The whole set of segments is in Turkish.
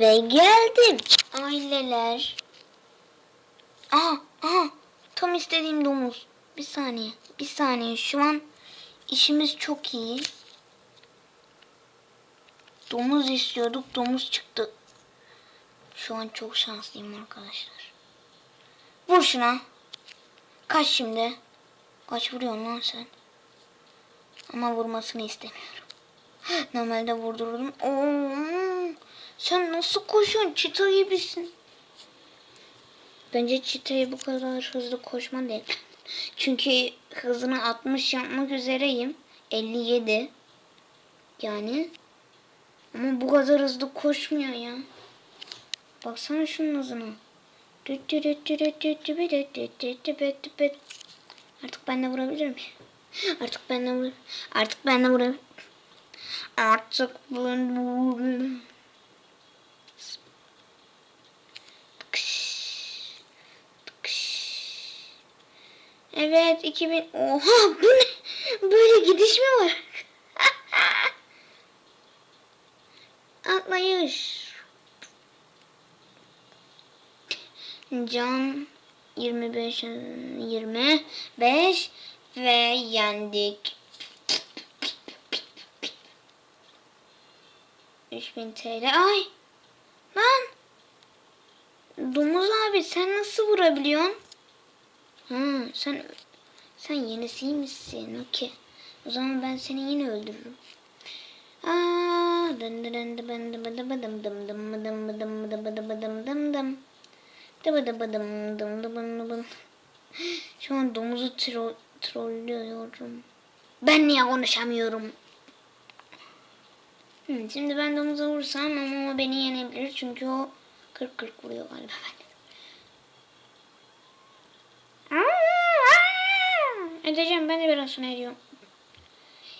Ve geldim. Aileler. Aha, aha. Tam istediğim domuz. Bir saniye. Bir saniye. Şu an işimiz çok iyi. Domuz istiyorduk. Domuz çıktı. Şu an çok şanslıyım arkadaşlar. Vur şuna. Kaç şimdi. Kaç vuruyorsun lan sen? Ama vurmasını istemiyorum. Normalde vurdururdum. Oo, sen nasıl koşuyorsun? Çita gibisin. Bence çitaya bu kadar hızlı koşman değil. Çünkü hızını 60 yapmak üzereyim. 57. Yani. Ama bu kadar hızlı koşmuyor ya. Baksana şunun hızına. Artık ben de vurabilir miyim? Artık ben de vur. Artık ben de vurabilirim. Artık ben de vurabilirim. Evet 2000. Oha bu ne? Böyle gidiş mi var? Atlayış. Can 25 25 ve yendik. 3000 TL. Ay! Lan! Domuz abi sen nasıl vurabiliyorsun? Hı, sen sen yenisiymişsin. Okey. O zaman ben seni yine öldürürüm. Aa, dın dın dın dın dın dın dın dın dın dın dın dın dın dın dın. Şu an domuzu tro trollüyorum. Ben niye konuşamıyorum? Şimdi ben domuza vursam ama o beni yenebilir. Çünkü o 40-40 vuruyor galiba ben. Edeceğim ben de biraz sonra ediyorum.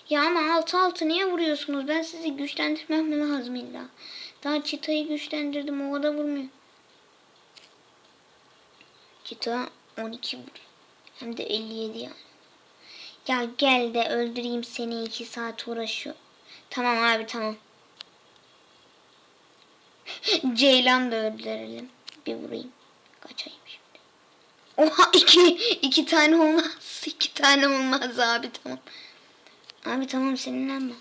Ya ama altı altı niye vuruyorsunuz? Ben sizi güçlendirmem lazım illa. Daha çıtayı güçlendirdim o kadar vurmuyor. Çıta 12 vuruyor. Hem de 57 yani. Ya gel de öldüreyim seni 2 saat uğraşıyor. Tamam abi tamam. Ceylan da öldürelim. Bir vurayım. Kaçayım. Oha iki, iki tane olmaz. iki tane olmaz abi tamam. Abi tamam sinirlenme.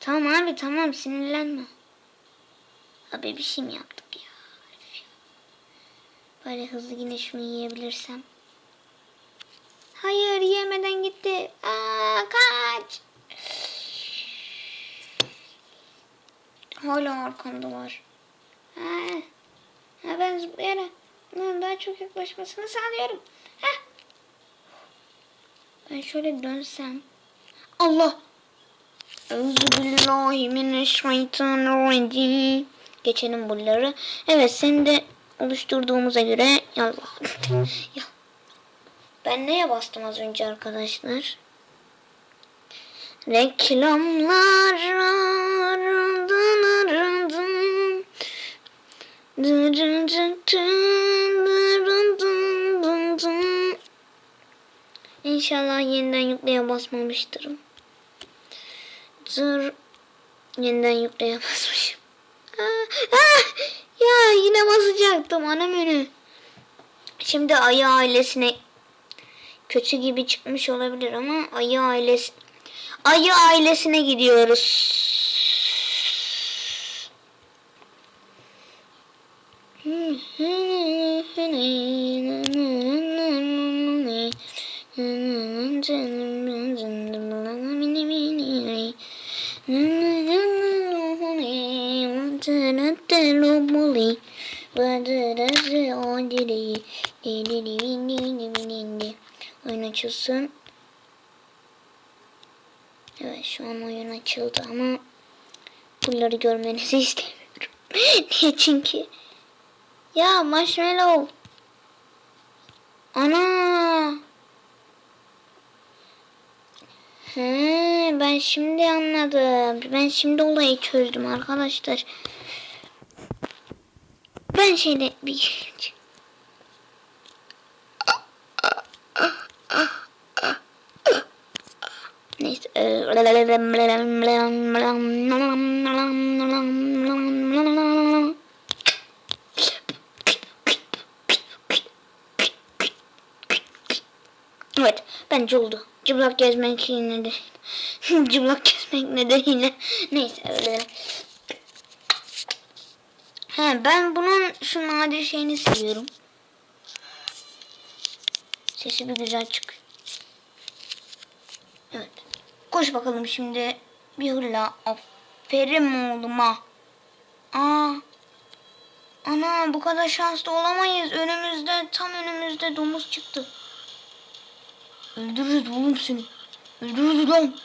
Tamam abi tamam sinirlenme. Abi bir şey mi yaptık ya? Böyle hızlı yine şunu yiyebilirsem. Hayır yemeden gitti. Aa kaç. Hala arkamda var. Ha, ha ben zıplayarak bunun daha çok yaklaşmasını sağlıyorum. Ha. Ben şöyle dönsem. Allah. Euzubillahimineşşeytanirracim. Geçelim bunları. Evet seni de oluşturduğumuza göre yallah. ya. Ben neye bastım az önce arkadaşlar? Reklamlar İnşallah yeniden yükleye basmamıştır. Zır yeniden yükleye basmışım. Aa, aa, ya yine basacaktım ana. Şimdi ayı ailesine kötü gibi çıkmış olabilir ama ayı ailesi ayı ailesine gidiyoruz. Oyun açılsın. Evet şu an oyun açıldı ama bunları görmenizi istemiyorum. Niye çünkü? Ya marshmallow. Ana. He, ben şimdi anladım. Ben şimdi olayı çözdüm arkadaşlar. Ben şeyde bir Evet. Bence oldu. Cıplak gezmek yine de. Cıplak gezmek nedeniyle. Neyse öyle. He ben bunun şu nadir şeyini seviyorum. Sesi bir güzel çık. Evet. Koş bakalım şimdi. Bir hırla. Aferin oğluma. Aa. Ana bu kadar şanslı olamayız. Önümüzde tam önümüzde domuz çıktı. Öldürürüz oğlum seni. Öldürürüz lan.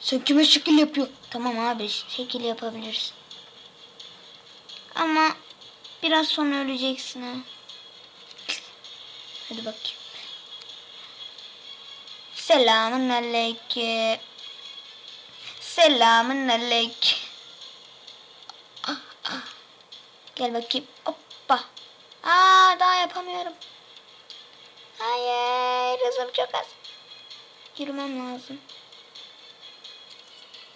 Sen kime şekil yapıyor? Tamam abi şekil yapabilirsin. Ama biraz sonra öleceksin ha. Hadi bakayım. Selamun aleyküm. Selamun aleyküm. Ah, ah. Gel bakayım. Hoppa. Aa daha yapamıyorum. Hayır hızım çok az. Yürümem lazım.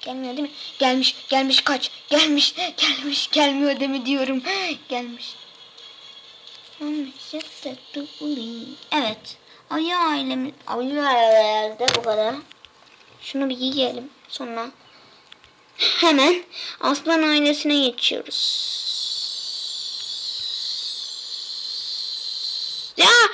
Gelmiyor değil mi? Gelmiş, gelmiş kaç. Gelmiş, gelmiş, gelmiyor değil mi diyorum. Gelmiş. Evet. Ayı ailemiz... Ayı ailede bu kadar. Şunu bir yiyelim. Sonra hemen aslan ailesine geçiyoruz. Ya!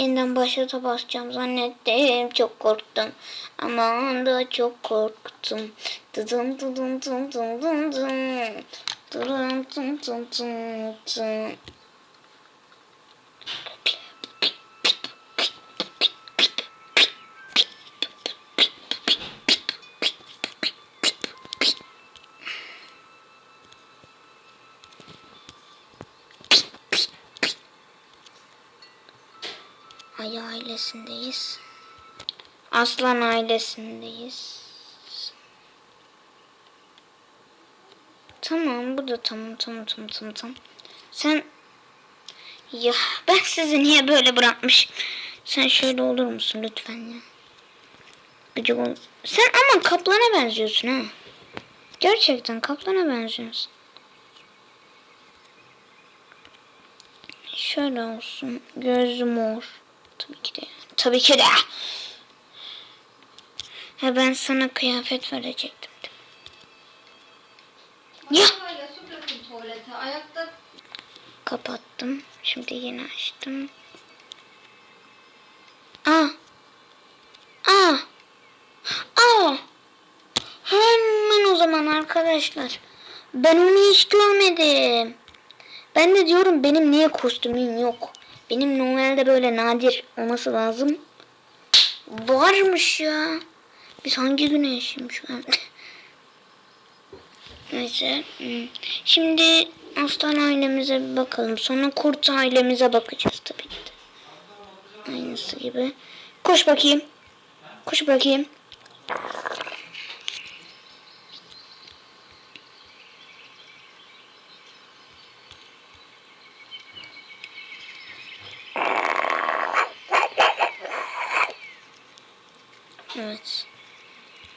Yeniden başa basacağım zannettim. Çok korktum. Aman da çok korktum. Dıdım dıdım dım dım dım dım. Dıdım dım dım Ayı ailesindeyiz. Aslan ailesindeyiz. Tamam bu da tamam tamam tamam tamam tamam. Sen ya ben sizi niye böyle bırakmış? Sen şöyle olur musun lütfen ya? Gıcık ol. Sen ama kaplana benziyorsun ha. Gerçekten kaplana benziyorsun. Şöyle olsun. Gözü mor. Tabii ki de. Tabii ki de. Ha ben sana kıyafet verecektim. Ya. Ayakta Kapattım. Şimdi yine açtım. Aa. Aa. Aa. Hemen o zaman arkadaşlar. Ben onu hiç görmedim. Ben de diyorum benim niye kostümüm yok. Benim normalde böyle nadir olması lazım. Varmış ya. Biz hangi güne şu an? Neyse. hmm. Şimdi aslan ailemize bir bakalım. Sonra kurt ailemize bakacağız tabii ki de. Aynısı gibi. Koş bakayım. Koş bakayım. Evet.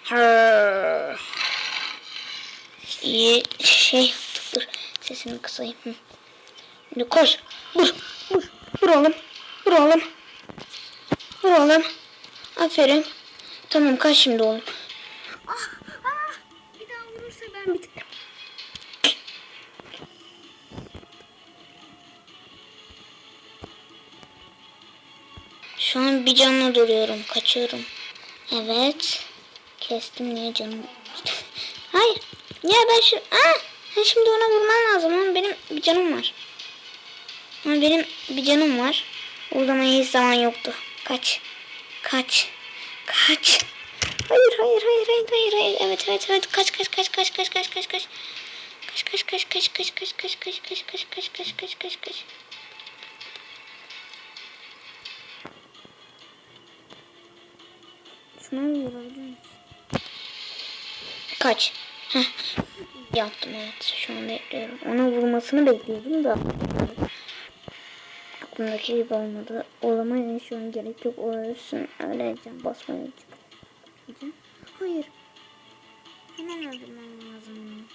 Hırr. İyi şey dur sesini kısayım. Şimdi koş. Vur. Vur. Vur oğlum. Vur oğlum. Vur oğlum. Aferin. Tamam kaç şimdi oğlum. Ah, ah. Bir daha vurursa ben biterim. Şu an bir canla duruyorum. Kaçıyorum. Evet. Kestim niye canım? Hayır. Ya ben şu... Aa, ha şimdi ona vurman lazım ama benim bir canım var. Ama benim bir canım var. Zaman hiç zaman yoktu. Kaç. Kaç. Kaç. Hayır hayır hayır hayır hayır hayır. Evet evet evet. Kaç kaç kaç kaç kaç kaç kaç kaç. Kaç kaç kaç kaç kaç kaç kaç kaç kaç kaç kaç kaç kaç kaç kaç. Şuna vurabilir? Kaç. Heh. Yaptım evet. Şu an bekliyorum. Ona vurmasını bekliyordum da. Aklımdaki gibi olmadı. Olamayın şu an gerek yok. O ölsün. Öyle basmaya çıkacağım. Hayır. Hemen öldürmem lazım.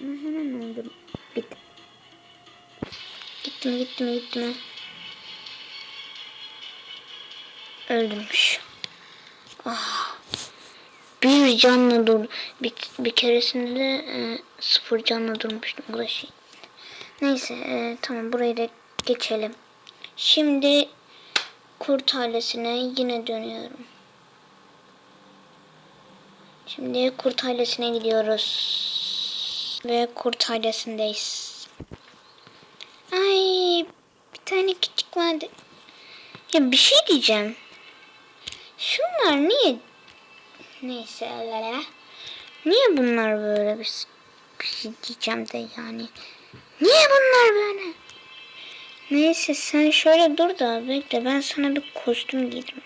Onu hemen öldür. Bitti. Gittim gittim gittim. Öldürmüş. Ah. Bir canla dur. Bir, bir keresinde de e, sıfır canla durmuştum. Bu da şey. Neyse e, tamam burayı da geçelim. Şimdi kurt ailesine yine dönüyorum. Şimdi kurt ailesine gidiyoruz. Ve kurt ailesindeyiz. Ay bir tane küçük vardı. Ya bir şey diyeceğim. Şunlar niye neyse la la la. Niye bunlar böyle bir şey diyeceğim de yani. Niye bunlar böyle? Neyse sen şöyle dur da bekle ben sana bir kostüm giydim.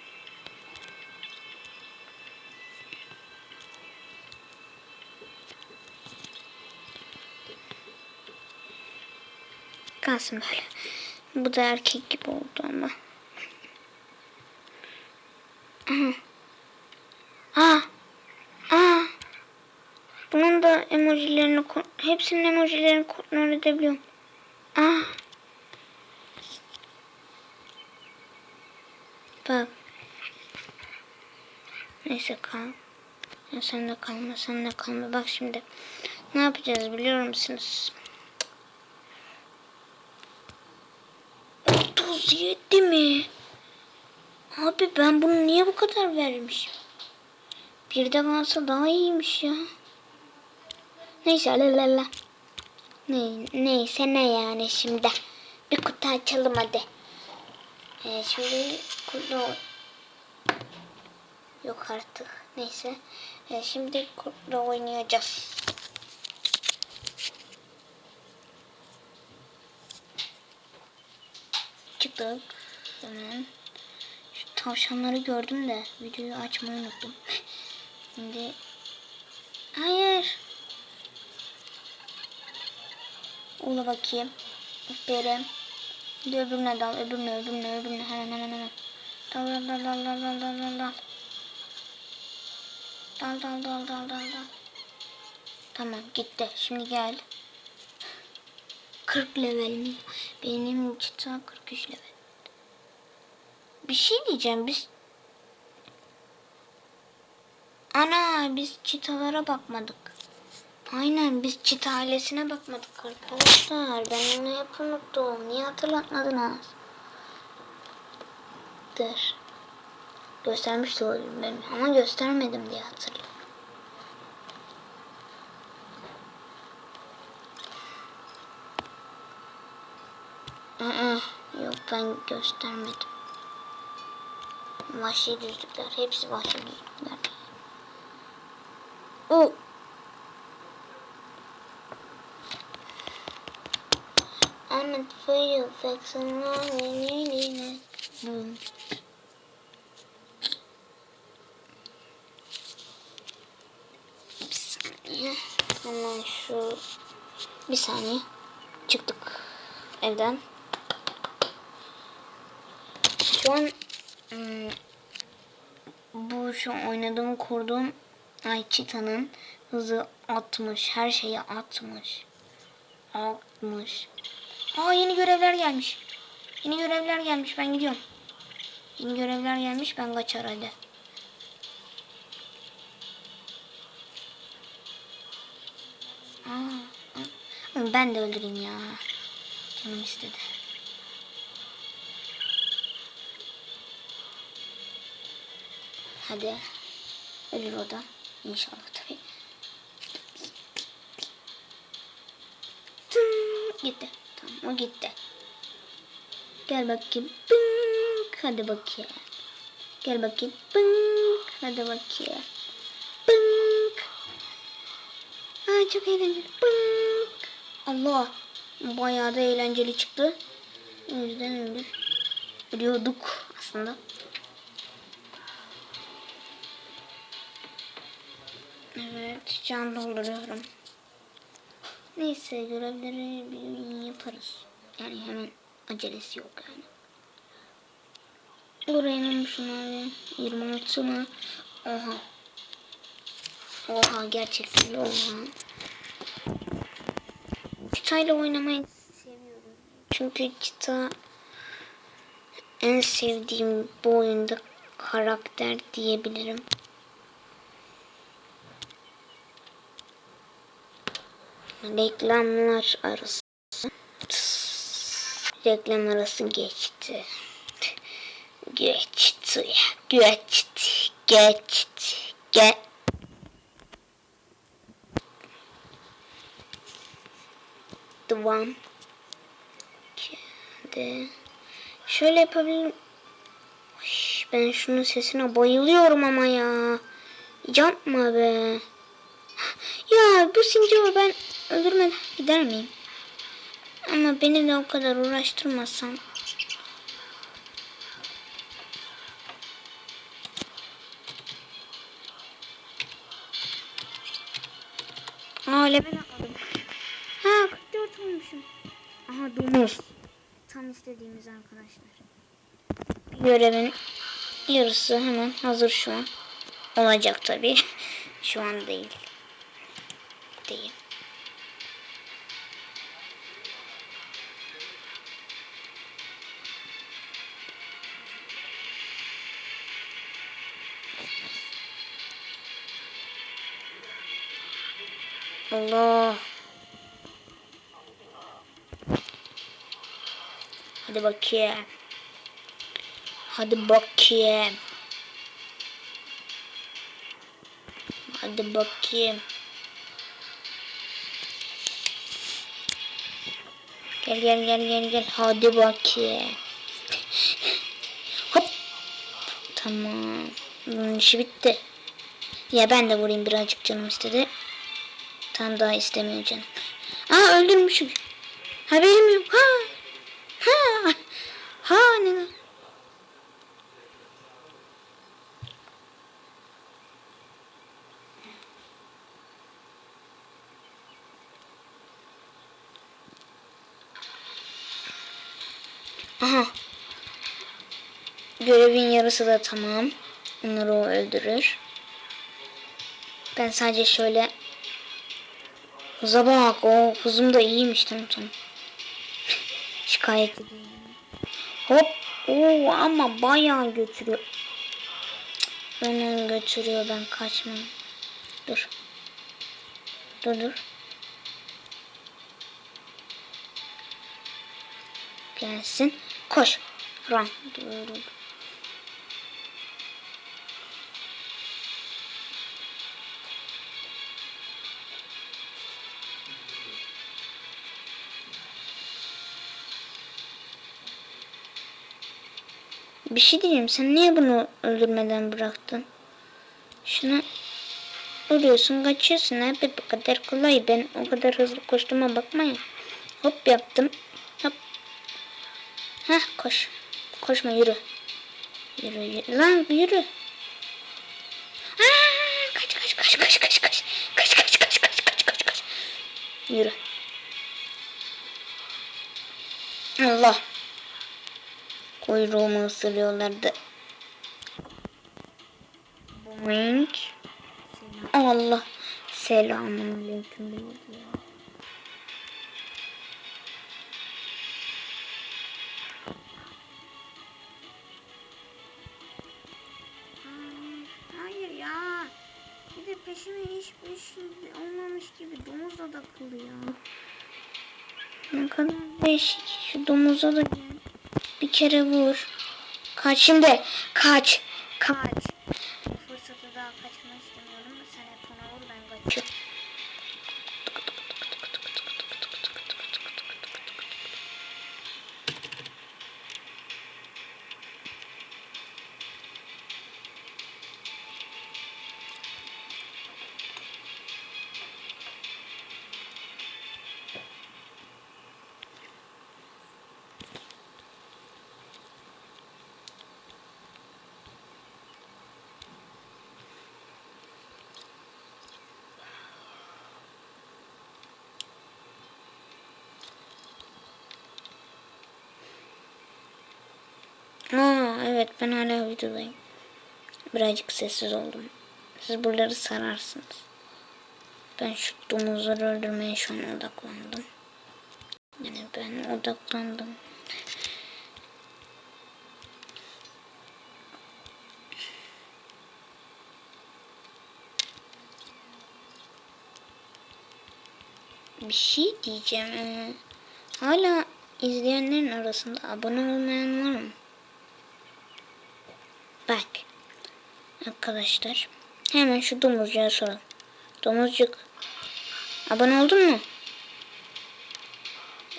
Kalsın böyle. Bu da erkek gibi oldu ama. Aha. Aa. Aa. Bunun da emojilerini hepsinin emojilerini kontrol edebiliyorum. Aa. Bak. Neyse kal. Ya sen de kalma, sen de kalma. Bak şimdi. Ne yapacağız biliyor musunuz? 37 mi? Abi ben bunu niye bu kadar vermişim? Bir de varsa daha iyiymiş ya. Neyse la la la. Ne, neyse ne yani şimdi. Bir kutu açalım hadi. Ee, şimdi kutu... Yok artık. Neyse. Ee, şimdi kutu oynayacağız. Çıktık. Hemen. Şu tavşanları gördüm de videoyu açmayı unuttum. Şimdi hayır. Ona bakayım. Aferin. Şimdi öbürüne dal, öbürüne, öbürüne, öbürüne. Hemen, hemen, hemen. Dal, dal, dal, dal, dal, dal, dal, dal. Dal, dal, dal, dal, dal, dal. Tamam, gitti. Şimdi gel. 40 level mi? Benim çıta 43 level. Bir şey diyeceğim. Biz Ana biz çitalara bakmadık. Aynen biz çita ailesine bakmadık arkadaşlar. Ben onu hep unuttum. Niye hatırlatmadınız? Dur. Göstermiş de olabilirim ben. Ama göstermedim diye hatırlıyorum. Yok ben göstermedim. Vahşi düzlükler. Hepsi vahşi düzlükler. O. I'm not for you, fix and lonely, Boom. Hemen şu bir saniye çıktık evden. Şu an ıı, bu şu oynadığım kurduğum Ay Çita'nın hızı 60. Her şeyi 60. 60. Aa yeni görevler gelmiş. Yeni görevler gelmiş. Ben gidiyorum. Yeni görevler gelmiş. Ben kaçar hadi. Aa. Ben de öldüreyim ya. Canım istedi. Hadi. Ölür o da. İnşallah tabii. Tın, gitti. Tamam o gitti. Gel bakayım. Bınk. Hadi bakayım. Gel bakayım. Bınk. Hadi bakayım. Bınk. Aa, çok eğlenceli. Bınk. Allah. Bayağı da eğlenceli çıktı. O yüzden öldür. Ölüyorduk aslında. Can dolduruyorum. Neyse, görevleri bir yaparız. Yani hemen acelesi yok yani. Buraya inanmışım abi. 26 mı? Oha. Oha, gerçekten oha. Çitayla oynamayı seviyorum. Çünkü çita en sevdiğim bu oyunda karakter diyebilirim. Reklamlar arası. Reklam arası geçti. Geçti. Geçti. Geçti. Ge Devam. De. Şöyle yapabilirim. Ben şunun sesine bayılıyorum ama ya. Yapma be. Ya bu sincapı ben öldürmeden gider miyim? Ama beni de o kadar uğraştırmasan. Aa level atladım. Ha 44 olmuşum. Aha domuz. Tam istediğimiz arkadaşlar. Görevin yarısı hemen hazır şu an. Olacak tabii. şu an değil. Değil. Allah. Hadi bakayım. Hadi bakayım. Hadi bakayım. Gel gel gel gel gel. Hadi bakayım. Hop. Tamam. Bunun işi bitti. Ya ben de vurayım birazcık canım istedi. Tam daha istemiyor canım. Aa öldürmüşüm. Haberim yok. Ha. Ha. Ha ne? Aha. Görevin yarısı da tamam. Onları o öldürür. Ben sadece şöyle Hıza bak o hızım da iyiymiş tamam. Şikayet edeyim. Hop. Oo ama bayağı götürüyor. Onu götürüyor ben kaçmam. Dur. Dur dur. Gelsin. Koş. Run. Dur, dur. Bir şey diyeyim. Sen niye bunu öldürmeden bıraktın? Şunu vuruyorsun, kaçıyorsun abi. Bu kadar kolay. Ben o kadar hızlı koştuğuma bakmayın. Hop yaptım. Hop. Heh koş. Koşma yürü. Yürü, yürü. Lan yürü. Aa, kaç kaç kaç kaç kaç kaç. Kaç kaç kaç kaç kaç kaç kaç. Yürü. Allah. Kuyruğumu ısırıyorlardı. Boink. Allah. Selamun aleyküm. hayır ya. Bir de peşime hiçbir şey olmamış gibi domuzla da kılıyor. Ne kadar değişik. Şu domuza da gel. Bir kere vur. Kaç şimdi. Kaç. Kaç. Bu fırsatı daha kaçırmak istemiyorum. Sen hep ona vur ben kaçıyorum. No, evet ben hala videodayım. Birazcık sessiz oldum. Siz buraları sararsınız. Ben şu domuzları öldürmeye şu an odaklandım. Yani ben odaklandım. Bir şey diyeceğim. Ee, hala izleyenlerin arasında abone olmayan var mı? Arkadaşlar. Hemen şu domuzcuğa soralım. Domuzcuk. Abone oldun mu?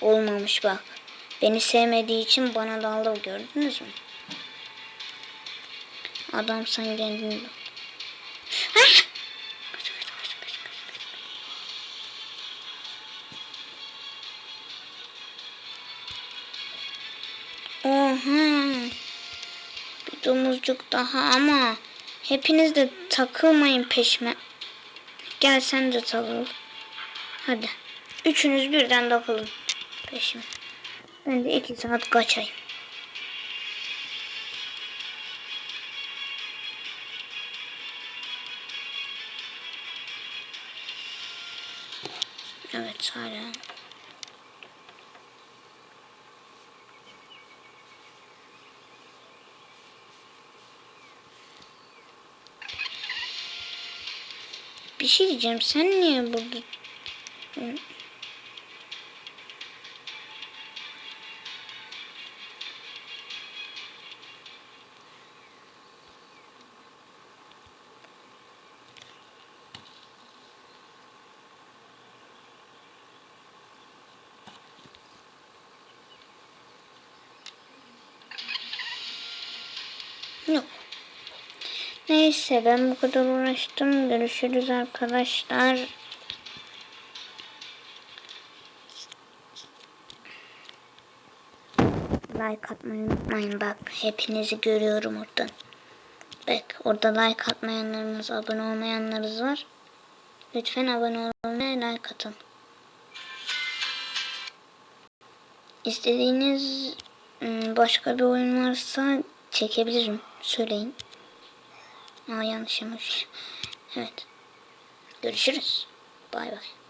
Olmamış bak. Beni sevmediği için bana daldı gördünüz mü? Adam sen kendini bak. Oha. Bir domuzcuk daha ama hepiniz de takılmayın peşime. Gel sen de takıl. Hadi. Üçünüz birden takılın peşime. Ben de iki saat kaçayım. Evet hala. Bir şey diyeceğim. Sen niye burada? Hı. Yok. Neyse ben bu kadar uğraştım. Görüşürüz arkadaşlar. Like atmayı unutmayın bak. Hepinizi görüyorum oradan. Bak orada like atmayanlarınız, abone olmayanlarınız var. Lütfen abone olmaya like atın. İstediğiniz ım, başka bir oyun varsa çekebilirim. Söyleyin. Aa yanlış. Evet. Görüşürüz. Bay bay.